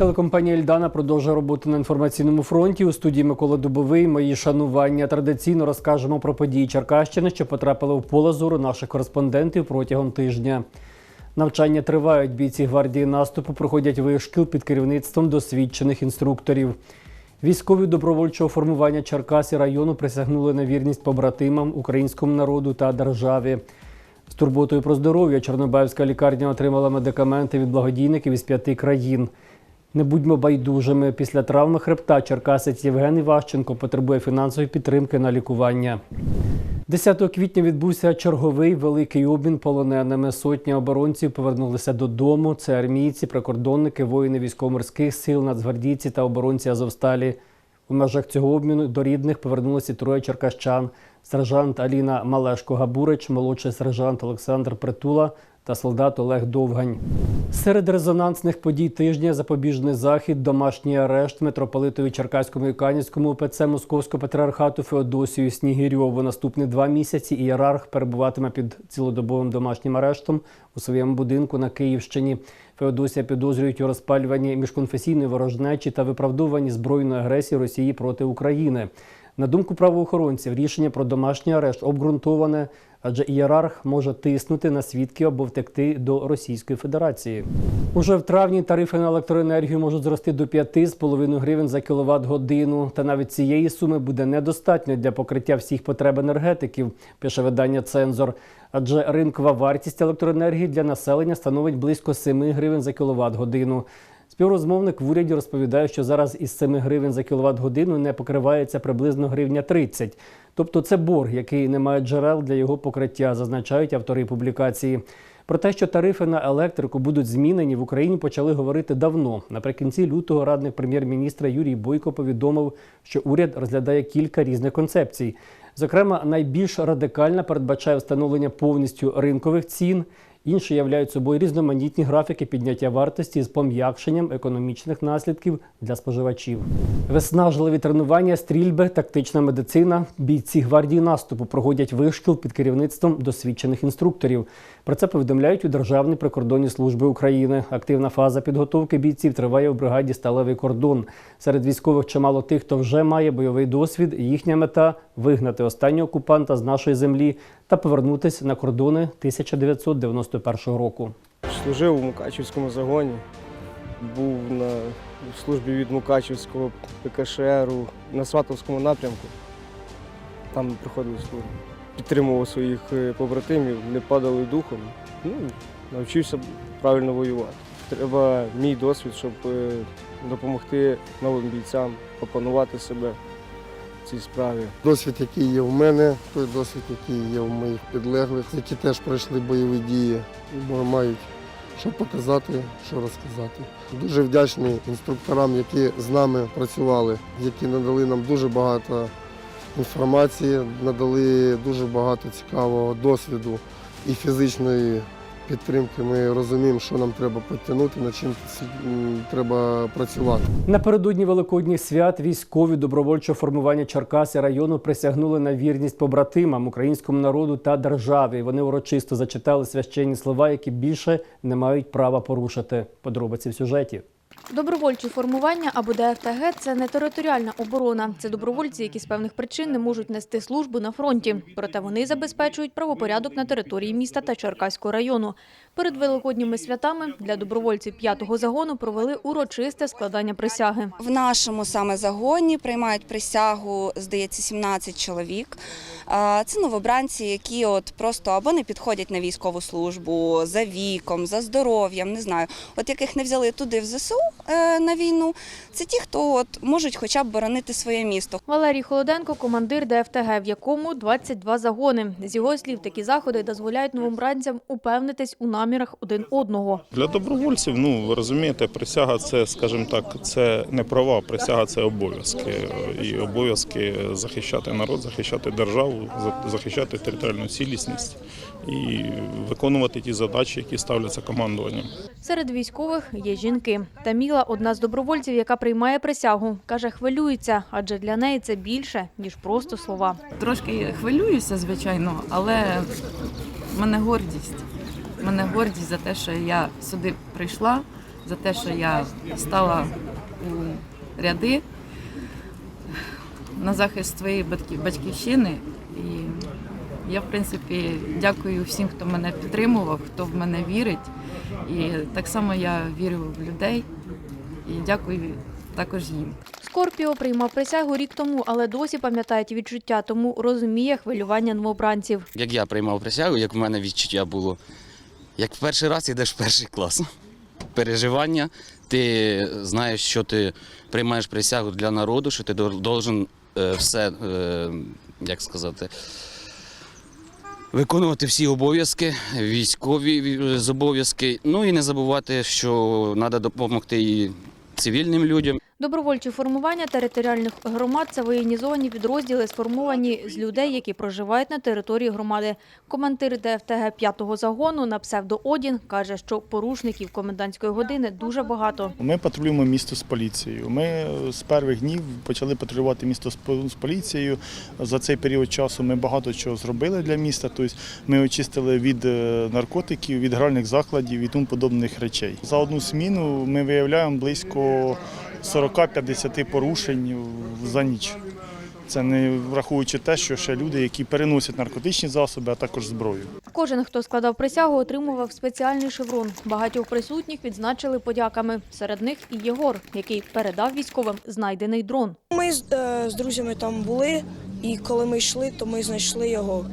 Телекомпанія Ельдана продовжує роботу на інформаційному фронті. У студії Микола Дубовий. Мої шанування традиційно розкажемо про події Черкащини, що потрапили в поле зору наших кореспондентів протягом тижня. Навчання тривають. Бійці гвардії наступу проходять вишкіл під керівництвом досвідчених інструкторів. Військові добровольчого формування Черкас і району присягнули на вірність побратимам, українському народу та державі. З турботою про здоров'я Чорнобаївська лікарня отримала медикаменти від благодійників із п'яти країн. Не будьмо байдужими. Після травми хребта черкасець Євген Іващенко потребує фінансової підтримки на лікування. 10 квітня відбувся черговий великий обмін полоненими. Сотні оборонців повернулися додому. Це армійці, прикордонники, воїни військово-морських сил, нацгвардійці та оборонці Азовсталі. У межах цього обміну до рідних повернулися троє черкащан: сержант Аліна Малешко-Габурич, молодший сержант Олександр Притула та солдат Олег Довгань. Серед резонансних подій тижня запобіжний захід, домашній арешт митрополитові Черкаському і Канівському ОПЦ Московського патріархату Феодосію Снігирьову. Наступні два місяці ієрарх перебуватиме під цілодобовим домашнім арештом у своєму будинку на Київщині. Феодосія підозрюють у розпалюванні міжконфесійної ворожнечі та виправдовуванні збройної агресії Росії проти України. На думку правоохоронців, рішення про домашній арешт обґрунтоване, адже ієрарх може тиснути на свідків або втекти до Російської Федерації. Уже в травні тарифи на електроенергію можуть зрости до 5,5 гривень за кіловат годину. Та навіть цієї суми буде недостатньо для покриття всіх потреб енергетиків, пише видання Цензор. Адже ринкова вартість електроенергії для населення становить близько 7 гривень за кіловат годину. Співрозмовник в уряді розповідає, що зараз із 7 гривень за кіловат годину не покривається приблизно гривня 30. Тобто це борг, який не має джерел для його покриття, зазначають автори публікації. Про те, що тарифи на електрику будуть змінені, в Україні почали говорити давно. Наприкінці лютого радник прем'єр-міністра Юрій Бойко повідомив, що уряд розглядає кілька різних концепцій. Зокрема, найбільш радикальна передбачає встановлення повністю ринкових цін. Інші являють собою різноманітні графіки підняття вартості з пом'якшенням економічних наслідків для споживачів. Виснажливі тренування, стрільби, тактична медицина. Бійці гвардії наступу проводять вишкіл під керівництвом досвідчених інструкторів. Про це повідомляють у Державній прикордонній служби України. Активна фаза підготовки бійців триває у бригаді Сталевий кордон. Серед військових чимало тих, хто вже має бойовий досвід. Їхня мета вигнати останнього окупанта з нашої землі та повернутися на кордони 1991 року. Служив у Мукачівському загоні, був на службі від Мукачівського ПКШРу на Сватовському напрямку. Там проходив службу. Підтримував своїх е, побратимів, не падали духом. Ну, навчився правильно воювати. Треба мій досвід, щоб е, допомогти новим бійцям опанувати себе цій справі. Досвід, який є в мене, той досвід, який є в моїх підлеглих, які теж пройшли бойові дії, бо мають що показати, що розказати. Дуже вдячний інструкторам, які з нами працювали, які надали нам дуже багато інформації, надали дуже багато цікавого досвіду і фізичної підтримки. Ми розуміємо, що нам треба підтягнути, над чим треба працювати. Напередодні великодніх свят військові добровольчого формування Черкаси району присягнули на вірність побратимам, українському народу та державі. Вони урочисто зачитали священні слова, які більше не мають права порушити. Подробиці в сюжеті. Добровольчі формування або ДФТГ – це не територіальна оборона. Це добровольці, які з певних причин не можуть нести службу на фронті. Проте вони забезпечують правопорядок на території міста та Черкаського району. Перед великодніми святами для добровольців п'ятого загону провели урочисте складання присяги. В нашому саме загоні приймають присягу, здається, 17 чоловік. Це новобранці, які от просто або не підходять на військову службу за віком, за здоров'ям, не знаю. От яких не взяли туди в ЗСУ на війну, це ті, хто от можуть хоча б боронити своє місто. Валерій Холоденко – командир ДФТГ, в якому 22 загони. З його слів, такі заходи дозволяють новобранцям упевнитись у намірах один одного. Для добровольців, ну ви розумієте, присяга це, скажімо так, це не права, присяга це обов'язки. І обов'язки захищати народ, захищати державу, захищати територіальну цілісність і виконувати ті задачі, які ставляться командуванням. Серед військових є жінки. Таміла – одна з добровольців, яка приймає присягу. Каже, хвилюється, адже для неї це більше, ніж просто слова. Трошки хвилююся, звичайно, але в мене гордість. В мене гордість за те, що я сюди прийшла, за те, що я стала у ряди на захист своєї батьків, батьківщини. І я, в принципі, дякую всім, хто мене підтримував, хто в мене вірить. І так само я вірю в людей і дякую також їм. Скорпіо приймав присягу рік тому, але досі пам'ятає ті відчуття, тому розуміє хвилювання новобранців. Як я приймав присягу, як в мене відчуття було, як в перший раз йдеш в перший клас. Переживання, ти знаєш, що ти приймаєш присягу для народу, що ти должен е, все, е, як сказати, виконувати всі обов'язки, військові зобов'язки. Ну і не забувати, що треба допомогти і цивільним людям. Добровольчі формування територіальних громад це воєнізовані підрозділи, сформовані з людей, які проживають на території громади. Командир ДФТГ 5-го загону на псевдо Одін каже, що порушників комендантської години дуже багато. Ми патрулюємо місто з поліцією. Ми з перших днів почали патрулювати місто з поліцією. За цей період часу ми багато чого зробили для міста. Тобто ми очистили від е, наркотиків, від гральних закладів і тому подобних речей. За одну зміну ми виявляємо близько 40-50 порушень за ніч. Це не враховуючи те, що ще люди, які переносять наркотичні засоби, а також зброю. Кожен, хто складав присягу, отримував спеціальний шеврон. Багатьох присутніх відзначили подяками. Серед них і Єгор, який передав військовим знайдений дрон. Ми з, е, з друзями там були, і коли ми йшли, то ми знайшли його.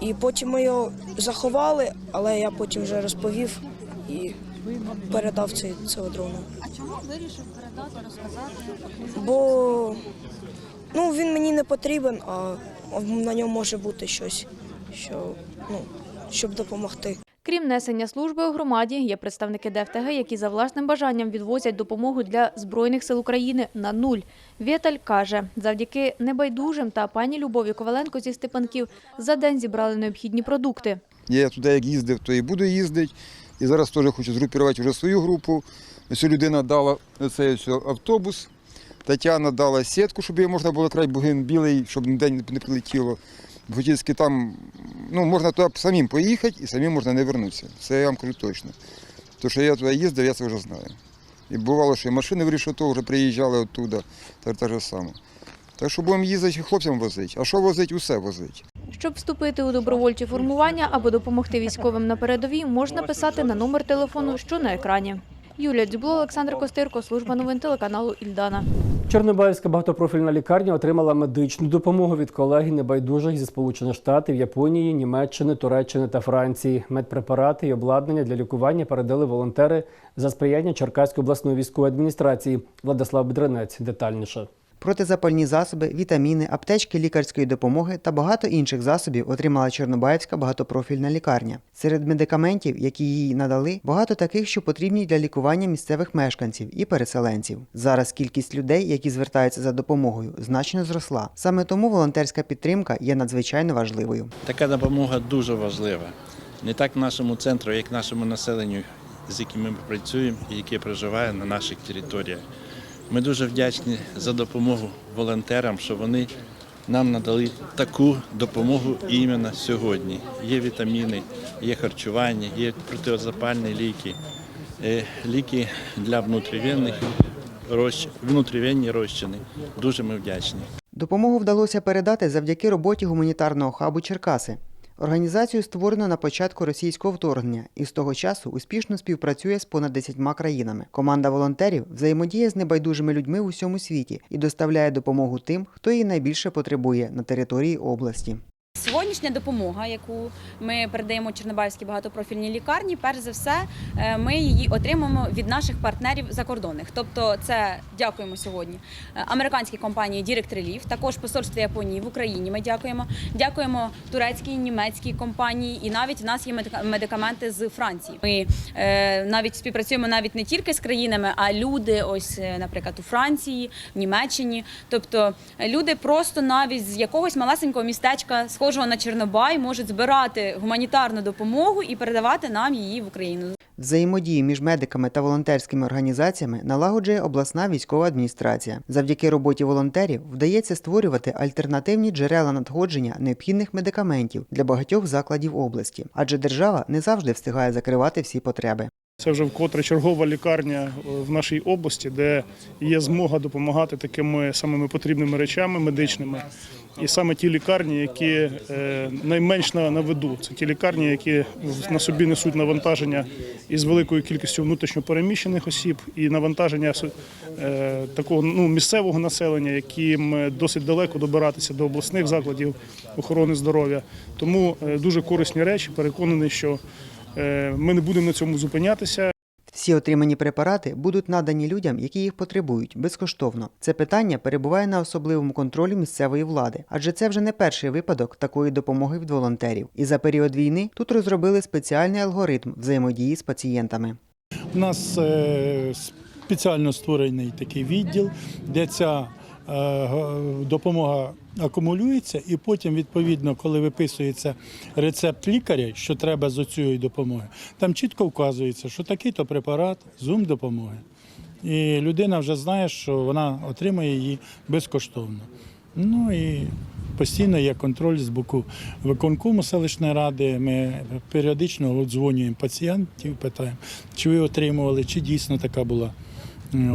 І потім ми його заховали, але я потім вже розповів і передав цей, цього дрона. Вирішив передати, розказати? Бо ну, він мені не потрібен, а на ньому може бути щось, що, ну, щоб допомогти. Крім несення служби у громаді, є представники ДФТГ, які за власним бажанням відвозять допомогу для Збройних сил України на нуль. Вєталь каже, завдяки небайдужим та пані Любові Коваленко зі Степанків за день зібрали необхідні продукти. Я туди як їздив, то і буду їздити. І зараз теж хочу згрупувати вже свою групу. Ось людина дала цей автобус. Тетяна дала сітку, щоб її можна було край бугин білий, щоб ніде не прилетіло. Готівськи там ну, можна туди самим поїхати і самим можна не вернутися. Це я вам кажу точно. Тому що я туди їздив, я це вже знаю. І бувало, що і машини в Рішото вже приїжджали оттуда, та те ж саме. Так що будемо їздити хлопцям возити. А що возить, усе возить. Щоб вступити у добровольчі формування або допомогти військовим на передовій, можна писати на номер телефону, що на екрані. Юлія Дзюбло, Олександр Костирко, служба новин телеканалу Ільдана. Чорнобаївська багатопрофільна лікарня отримала медичну допомогу від колеги небайдужих зі Сполучених Штатів, Японії, Німеччини, Туреччини та Франції. Медпрепарати і обладнання для лікування передали волонтери за сприяння Черкаської обласної військової адміністрації. Владислав Бедренець детальніше. Протизапальні засоби, вітаміни, аптечки лікарської допомоги та багато інших засобів отримала Чорнобаївська багатопрофільна лікарня. Серед медикаментів, які їй надали, багато таких, що потрібні для лікування місцевих мешканців і переселенців. Зараз кількість людей, які звертаються за допомогою, значно зросла. Саме тому волонтерська підтримка є надзвичайно важливою. Така допомога дуже важлива. Не так нашому центру, як нашому населенню, з яким ми працюємо і яке проживає на наших територіях. Ми дуже вдячні за допомогу волонтерам, що вони нам надали таку допомогу іменно сьогодні. Є вітаміни, є харчування, є протизапальні ліки, е, ліки для внутрівенних внутрівенні розчини. Дуже ми вдячні. Допомогу вдалося передати завдяки роботі гуманітарного хабу Черкаси. Організацію створено на початку російського вторгнення і з того часу успішно співпрацює з понад 10 країнами. Команда волонтерів взаємодіє з небайдужими людьми в усьому світі і доставляє допомогу тим, хто її найбільше потребує на території області. Сьогоднішня допомога, яку ми передаємо Чорнобаївській багатопрофільній лікарні, перш за все, е, ми її отримаємо від наших партнерів закордонних. Тобто, це дякуємо сьогодні е, американській компанії Direct Relief, також посольстві Японії в Україні. Ми дякуємо. Дякуємо турецькій, німецькій компанії, і навіть у нас є медика- медикаменти з Франції. Ми е, навіть співпрацюємо навіть не тільки з країнами, а люди, ось, наприклад, у Франції, в Німеччині. Тобто люди просто навіть з якогось малесенького містечка, схожого на Чорнобай, можуть збирати гуманітарну допомогу і передавати нам її в Україну. Взаємодію між медиками та волонтерськими організаціями налагоджує обласна військова адміністрація. Завдяки роботі волонтерів вдається створювати альтернативні джерела надходження необхідних медикаментів для багатьох закладів області, адже держава не завжди встигає закривати всі потреби. Це вже вкотре чергова лікарня е, в нашій області, де є змога допомагати такими самими потрібними речами медичними. І саме ті лікарні, які е, найменш на, виду, це ті лікарні, які на собі несуть навантаження із великою кількістю внутрішньо переміщених осіб і навантаження е, такого ну, місцевого населення, яким досить далеко добиратися до обласних закладів охорони здоров'я. Тому е, дуже корисні речі. Переконаний, що е, ми не будемо на цьому зупинятися. Всі отримані препарати будуть надані людям, які їх потребують, безкоштовно. Це питання перебуває на особливому контролі місцевої влади, адже це вже не перший випадок такої допомоги від волонтерів. І за період війни тут розробили спеціальний алгоритм взаємодії з пацієнтами. У нас е, спеціально створений такий відділ, де ця допомога акумулюється, і потім, відповідно, коли виписується рецепт лікаря, що треба з цієї допомоги, там чітко вказується, що такий-то препарат, зум допомоги. І людина вже знає, що вона отримає її безкоштовно. Ну і постійно є контроль з боку виконкому селищної ради. Ми періодично дзвонюємо пацієнтів, питаємо, чи ви отримували, чи дійсно така була.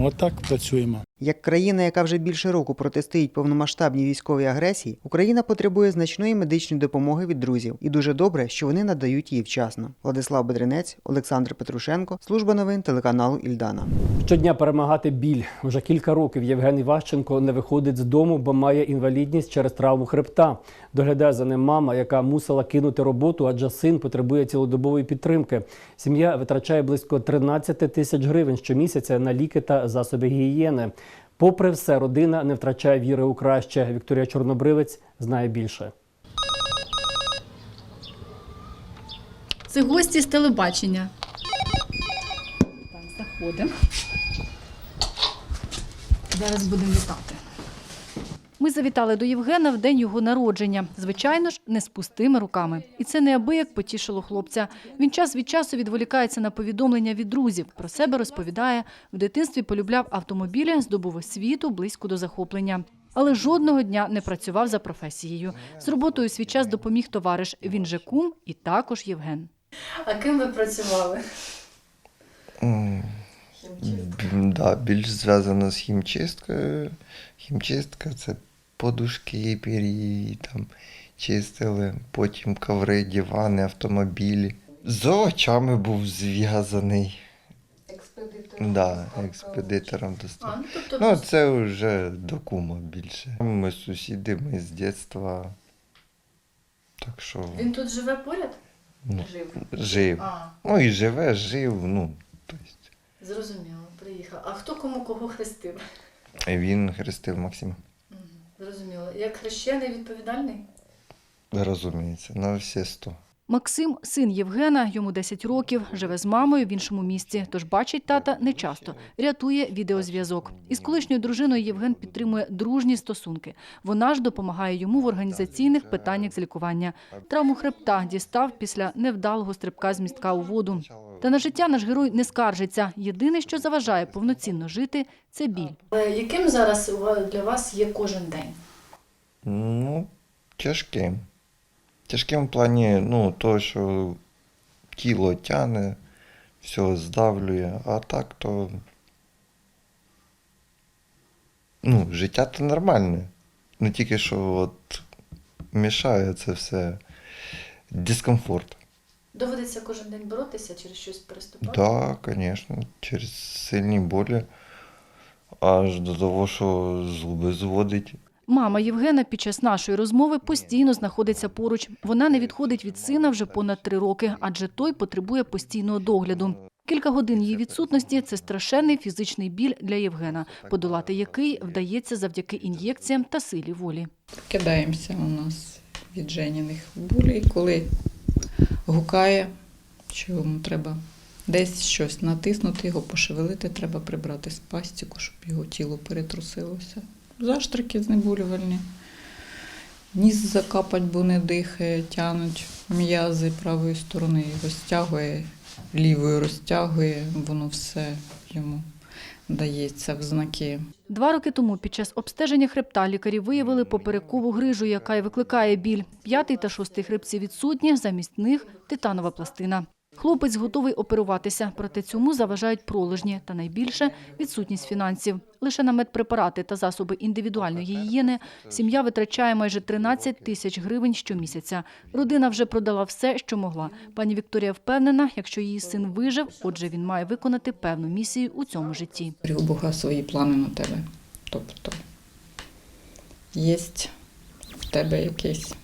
Отак працюємо. Як країна, яка вже більше року протистоїть повномасштабній військовій агресії, Україна потребує значної медичної допомоги від друзів, і дуже добре, що вони надають її вчасно. Владислав Бедренець, Олександр Петрушенко, служба новин телеканалу Ільдана. Щодня перемагати біль. Уже кілька років Євген Іващенко не виходить з дому, бо має інвалідність через травму хребта. Доглядає за ним мама, яка мусила кинути роботу, адже син потребує цілодобової підтримки. Сім'я витрачає близько 13 тисяч гривень щомісяця на ліки та засоби гігієни. Попри все, родина не втрачає віри у краще. Вікторія Чорнобривець знає більше. Це гості з телебачення. Так, заходимо. Зараз будемо вітати. Ми завітали до Євгена в день його народження. Звичайно ж, не з пустими руками. І це неабияк потішило хлопця. Він час від часу відволікається на повідомлення від друзів. Про себе розповідає. В дитинстві полюбляв автомобілі, здобув освіту близько до захоплення. Але жодного дня не працював за професією. З роботою свій час допоміг товариш. Він же кум і також Євген. А ким ви працювали? Да, більш зв'язано з хімчисткою. Хімчистка це подушки, пір'ї там чистили, потім коври, дивани, автомобілі. З очами був зв'язаний. Експедитор. Да, експедитором достав. А, ну, тобто Ну, це вже до кума більше. Ми сусіди, ми з дитинства. Так що Він тут живе поряд? ну, Жив. жив. А, Ну і живе, жив, ну. зрозуміло, приїхав. А хто кому кого хрестив? Він хрестив Максима. Зрозуміло. Як хрещений відповідальний? Розуміється, на всі сто. Максим, син Євгена, йому 10 років, живе з мамою в іншому місті, тож бачить тата нечасто. Рятує відеозв'язок. Із колишньою дружиною Євген підтримує дружні стосунки. Вона ж допомагає йому в організаційних питаннях з лікування. Травму хребта дістав після невдалого стрибка з містка у воду. Та на життя наш герой не скаржиться. Єдине, що заважає повноцінно жити, це біль. Яким зараз для вас є кожен день? Ну, тяжким. Тяжким в плані, ну, того, що тіло тягне, все здавлює, а так то. Ну, життя то нормальне. Ну тільки що от мішає це все дискомфорт. Доводиться кожен день боротися через щось переступати? Так, да, звісно, через сильні болі, аж до того, що зуби зводить. Мама Євгена під час нашої розмови постійно знаходиться поруч. Вона не відходить від сина вже понад три роки, адже той потребує постійного догляду. Кілька годин її відсутності це страшенний фізичний біль для Євгена, подолати який вдається завдяки ін'єкціям та силі волі. Кидаємося у нас від Женіних болей, коли гукає, що йому треба десь щось натиснути, його пошевелити, треба прибрати з пастіку, щоб його тіло перетрусилося. Заштрики знеболювальні. Ніс закапать, бо не дихає, тянуть м'язи правої сторони, розтягує, лівою розтягує, воно все йому дається в знаки. Два роки тому під час обстеження хребта лікарі виявили поперекову грижу, яка й викликає біль. П'ятий та шостий хребці відсутні, замість них титанова пластина. Хлопець готовий оперуватися, проте цьому заважають пролежні та найбільше відсутність фінансів. Лише на медпрепарати та засоби індивідуальної гігієни сім'я витрачає майже 13 тисяч гривень щомісяця. Родина вже продала все, що могла. Пані Вікторія впевнена, якщо її син вижив, отже він має виконати певну місію у цьому житті. У Бога свої плани на тебе. Тобто є в тебе якесь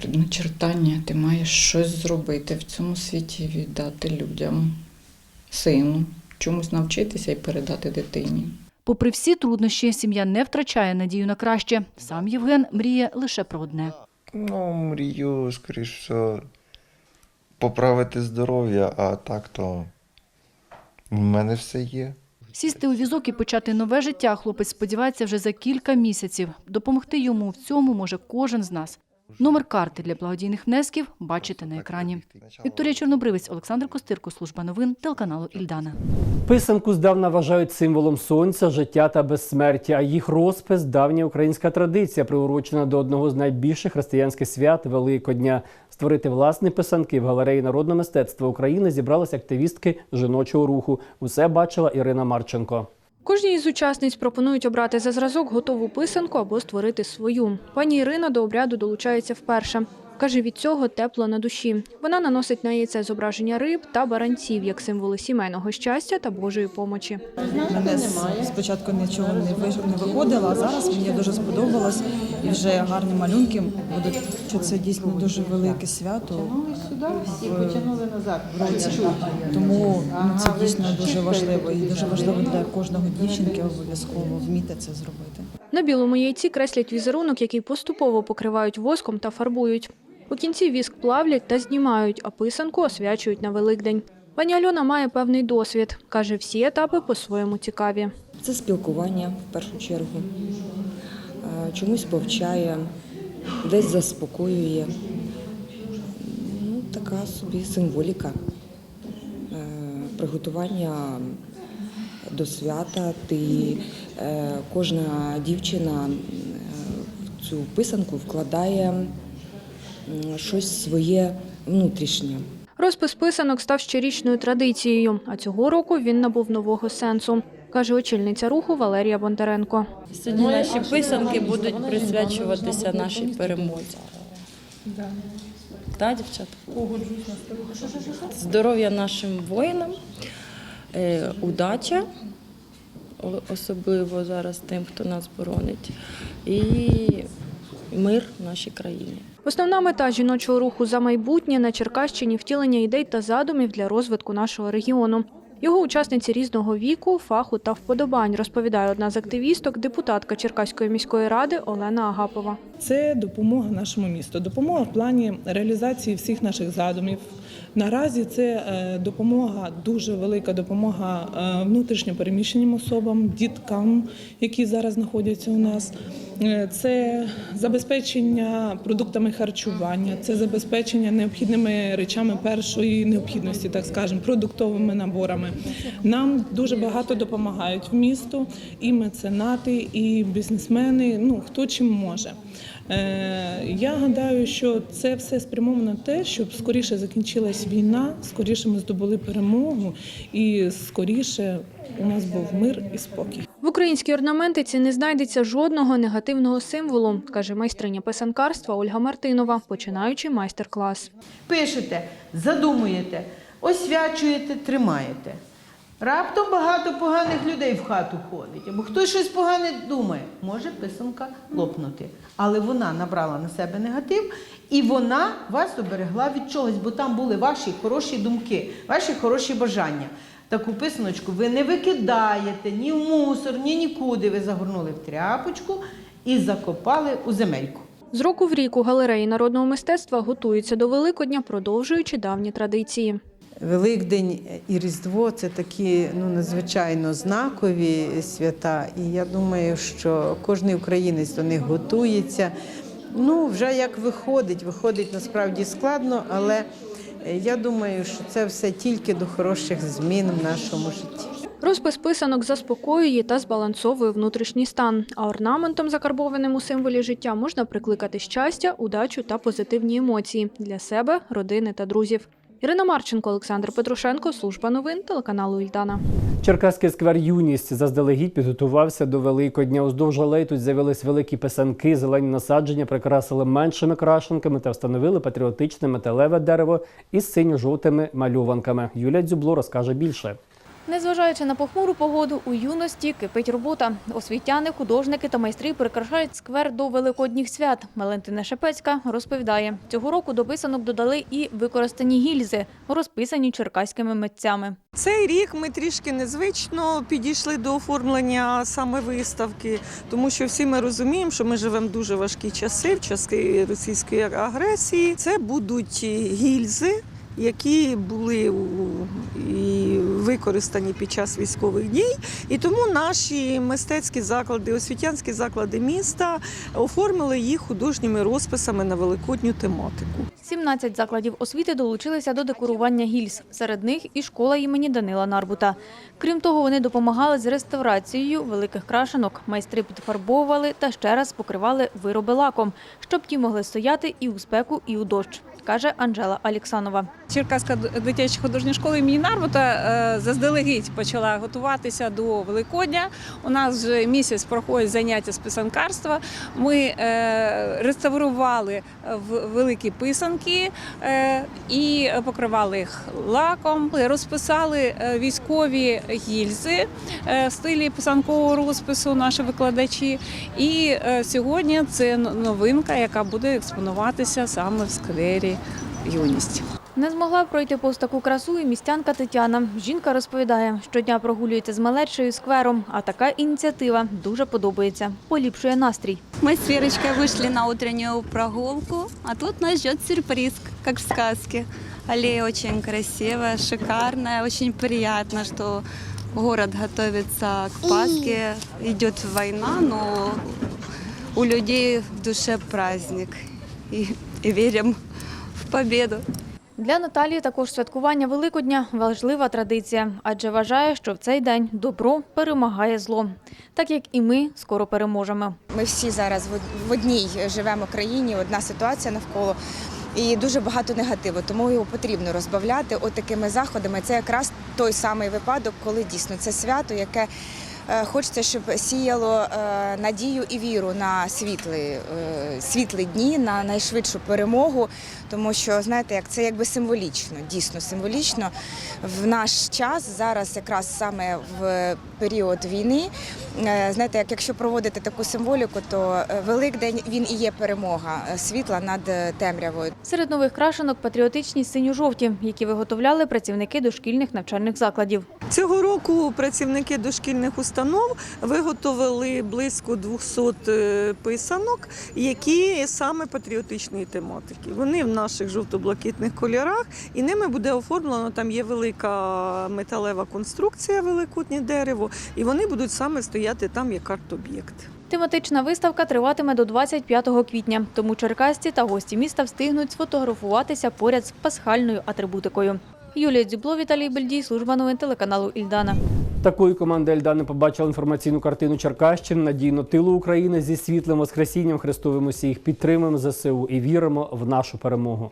предначертання, ти маєш щось зробити в цьому світі, віддати людям, сину, чомусь навчитися і передати дитині. Попри всі труднощі, сім'я не втрачає надію на краще. Сам Євген мріє лише про одне. Ну, мрію, скоріш все, поправити здоров'я, а так то в мене все є. Сісти у візок і почати нове життя хлопець сподівається вже за кілька місяців. Допомогти йому в цьому може кожен з нас. Номер карти для благодійних внесків бачите на екрані. Вікторія Чорнобривець, Олександр Костирко, служба новин телеканалу Ільдана. Писанку здавна вважають символом сонця, життя та безсмертя. А їх розпис давня українська традиція, приурочена до одного з найбільших християнських свят Великодня. Створити власні писанки в галереї народного мистецтва України зібралися активістки жіночого руху. Усе бачила Ірина Марченко. Кожній із учасниць пропонують обрати за зразок готову писанку або створити свою. Пані Ірина до обряду долучається вперше. Каже, від цього тепло на душі. Вона наносить на яйце зображення риб та баранців як символи сімейного щастя та Божої помочі. Мене спочатку нічого не виходило, а зараз мені дуже сподобалось і вже гарні малюнки будуть. Що це дійсно дуже велике свято в році. Тому ну, це дійсно дуже важливо і дуже важливо для кожного дівчинки обов'язково вміти це зробити. На білому яйці креслять візерунок, який поступово покривають воском та фарбують. У кінці віск плавлять та знімають, а писанку освячують на Великдень. Пані Альона має певний досвід. Каже, всі етапи по-своєму цікаві. Це спілкування в першу чергу. Е, Чомусь повчає, десь заспокоює. Ну, така собі символіка е, приготування до свята. Ти, е, кожна дівчина в цю писанку вкладає щось своє внутрішнє. Розпис писанок став щорічною традицією, а цього року він набув нового сенсу, каже очільниця руху Валерія Бондаренко. Сьогодні наші писанки будуть присвячуватися нашій перемозі. Так, дівчата? Здоров'я нашим воїнам, е, удача, особливо зараз тим, хто нас боронить, і мир в нашій країні. Основна мета жіночого руху за майбутнє на Черкащині втілення ідей та задумів для розвитку нашого регіону. Його учасниці різного віку, фаху та вподобань, розповідає одна з активісток, депутатка Черкаської міської ради Олена Агапова. Це допомога нашому місту. Допомога в плані реалізації всіх наших задумів. Наразі це е, допомога, дуже велика допомога е, внутрішньо переміщеним особам, діткам, які зараз знаходяться у нас. Е, Це забезпечення продуктами харчування, це забезпечення необхідними речами першої необхідності, так скажемо, продуктовими наборами. Нам дуже багато допомагають в місту і меценати, і бізнесмени. Ну хто чим може. Е, Я гадаю, що це все спрямовано на те, щоб скоріше закінчилась війна, скоріше ми здобули перемогу, і скоріше у нас був мир і спокій. В українській орнаментиці не знайдеться жодного негативного символу, каже майстриня писанкарства Ольга Мартинова, починаючи майстер-клас. Пишете, задумуєте, освячуєте, тримаєте. Раптом багато поганих людей в хату ходить, або хтось щось погане думає, може писанка лопнути. Але вона набрала на себе негатив, і вона вас оберегла від чогось, бо там були ваші хороші думки, ваші хороші бажання. Таку писаночку ви не викидаєте ні в мусор, ні нікуди. Ви загорнули в тряпочку і закопали у земельку. З року в рік у галереї народного мистецтва готуються до Великодня, продовжуючи давні традиції. Великдень і Різдво це такі ну надзвичайно знакові свята. І я думаю, що кожен українець до них готується. Ну, вже як виходить, виходить насправді складно, але е, я думаю, що це все тільки до хороших змін в нашому житті. Розпис писанок заспокоює та збалансовує внутрішній стан, а орнаментом, закарбованим у символі життя, можна прикликати щастя, удачу та позитивні емоції для себе, родини та друзів. Ірина Марченко, Олександр Петрушенко, служба новин телеканалу Ільдана. Черкаський сквер Юність заздалегідь підготувався до Великодня. Уздовж алей тут з'явились великі писанки, зелені насадження прикрасили меншими крашенками та встановили патріотичне металеве дерево із синьо-жовтими малюванками. Юлія Дзюбло розкаже більше. Незважаючи на похмуру погоду, у юності кипить робота. Освітяни, художники та майстри прикрашають сквер до великодніх свят. Валентина Шепецька розповідає, цього року до писанок додали і використані гільзи, розписані черкаськими митцями. Цей рік ми трішки незвично підійшли до оформлення саме виставки, тому що всі ми розуміємо, що ми живемо дуже важкі часи, в часи російської агресії. Це будуть гільзи. Які були і використані під час військових дій, і тому наші мистецькі заклади, освітянські заклади міста оформили їх художніми розписами на великодню тематику. 17 закладів освіти долучилися до декорування гільз. Серед них і школа імені Данила Нарбута. Крім того, вони допомагали з реставрацією великих крашенок. Майстри підфарбовували та ще раз покривали вироби лаком, щоб ті могли стояти і у спеку, і у дощ, каже Анжела Аліксанова. Черкаська дитяча художня школа імені Нарбута е, заздалегідь почала готуватися до Великодня. У нас вже місяць проходять заняття з писанкарства. Ми е, реставрували е, великі писанки і покривали їх лаком, розписали військові гільзи в стилі писанкового розпису наші викладачі. І сьогодні це новинка, яка буде експонуватися саме в сквері юність. Не змогла пройти повз таку красу і містянка Тетяна. Жінка розповідає, щодня прогулюється з малечою сквером, а така ініціатива дуже подобається. Поліпшує настрій. Мы с Верочкой вышли на утреннюю прогулку, а тут нас ждет сюрприз, как в сказке. Аллея очень красивая, шикарная, очень приятно, что город готовится к Пасхе, идет война, но у людей в душе праздник. И, и верим в победу. Для Наталії також святкування Великодня важлива традиція, адже вважає, що в цей день добро перемагає зло. Так як і ми скоро переможемо. Ми всі зараз в- одній живемо країні, одна ситуація навколо. І дуже багато негативу, тому його потрібно розбавляти от такими заходами. Це якраз той самий випадок, коли дійсно це свято, яке хочеться, щоб сіяло е, надію і віру на світлі, е, світлі дні, на найшвидшу перемогу. Тому що знаєте, як це якби символічно, дійсно символічно. В наш час зараз, якраз саме в період війни, е, знаєте, як якщо проводити таку символіку, то е, Великдень він і є перемога е, світла над е, темрявою. Серед нових крашенок патріотичні синьо-жовті, які виготовляли працівники дошкільних навчальних закладів. Цього року працівники дошкільних установ виготовили близько 200 е, писанок, які саме патріотичної тематики. Вони в наших жовто-блакитних кольорах, і ними буде оформлено. Там є велика металева конструкція, великутнє дерево, і вони будуть саме стояти там як арт-об'єкт. Тематична виставка триватиме до 25 квітня, тому черкасці та гості міста встигнуть сфотографуватися поряд з пасхальною атрибутикою. Юлія Дзюбло, Віталій Бельдій, служба новин телеканалу Ільдана. Такою команда Ельдани побачила інформаційну картину Черкащини надійно тилу України зі світлим Воскресінням Христовим усіх. Підтримуємо ЗСУ і віримо в нашу перемогу.